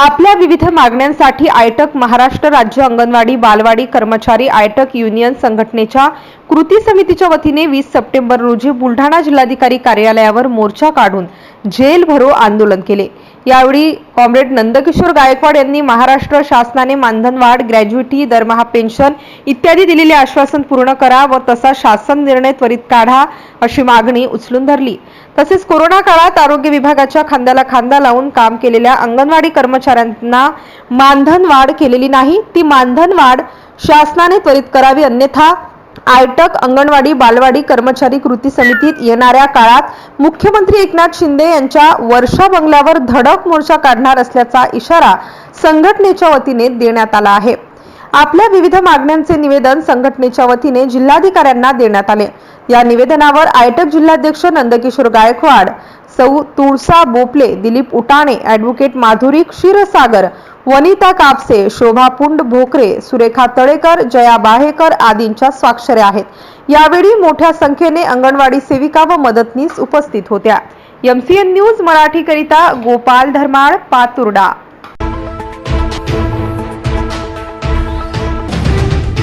आपल्या विविध मागण्यांसाठी आयटक महाराष्ट्र राज्य अंगणवाडी बालवाडी कर्मचारी आयटक युनियन संघटनेच्या कृती समितीच्या वतीने वीस सप्टेंबर रोजी बुलढाणा जिल्हाधिकारी कार्यालयावर मोर्चा काढून जेल भरो आंदोलन केले. यावेळी कॉम्रेड नंदकिशोर गायकवाड यांनी महाराष्ट्र शासनाने मानधनवाढ ग्रॅज्युटी दरमहा पेन्शन इत्यादी दिलेले आश्वासन पूर्ण करा व तसा शासन निर्णय त्वरित काढा अशी मागणी उचलून धरली. तसेच कोरोना काळात आरोग्य विभागाच्या खांद्याला खांदा लावून काम केलेल्या अंगणवाडी कर्मचाऱ्यांना मानधन वाढ केलेली नाही. ती मानधन वाढ शासनाने त्वरित करावी अन्यथा आयटक अंगणवाडी बालवाडी कर्मचारी कृती समितीत येणाऱ्या काळात मुख्यमंत्री एकनाथ शिंदे यांच्या वर्षा बंगल्यावर धडक मोर्चा काढणार असल्याचा इशारा संघटनेच्या वतीने देण्यात आला आहे. आपल्या विविध मागण्यांचे निवेदन संघटनेच्या वतीने जिल्हाधिकाऱ्यांना देण्यात आले. या निवेदनावर आयटक जिल्हाध्यक्ष नंदकिशोर गायकवाड सौ तुळसा बोपले दिलीप उटाणे ॲडव्होकेट माधुरी क्षीरसागर वनिता कापसे शोभा पुंड भोकरे सुरेखा तळेकर जया बाहेकर आदींच्या स्वाक्षऱ्या आहेत. यावेळी मोठ्या संख्येने अंगणवाडी सेविका व मदतनीस उपस्थित होत्या. एमसीएन न्यूज मराठीकरिता गोपाल धर्माळ पातुर्डा.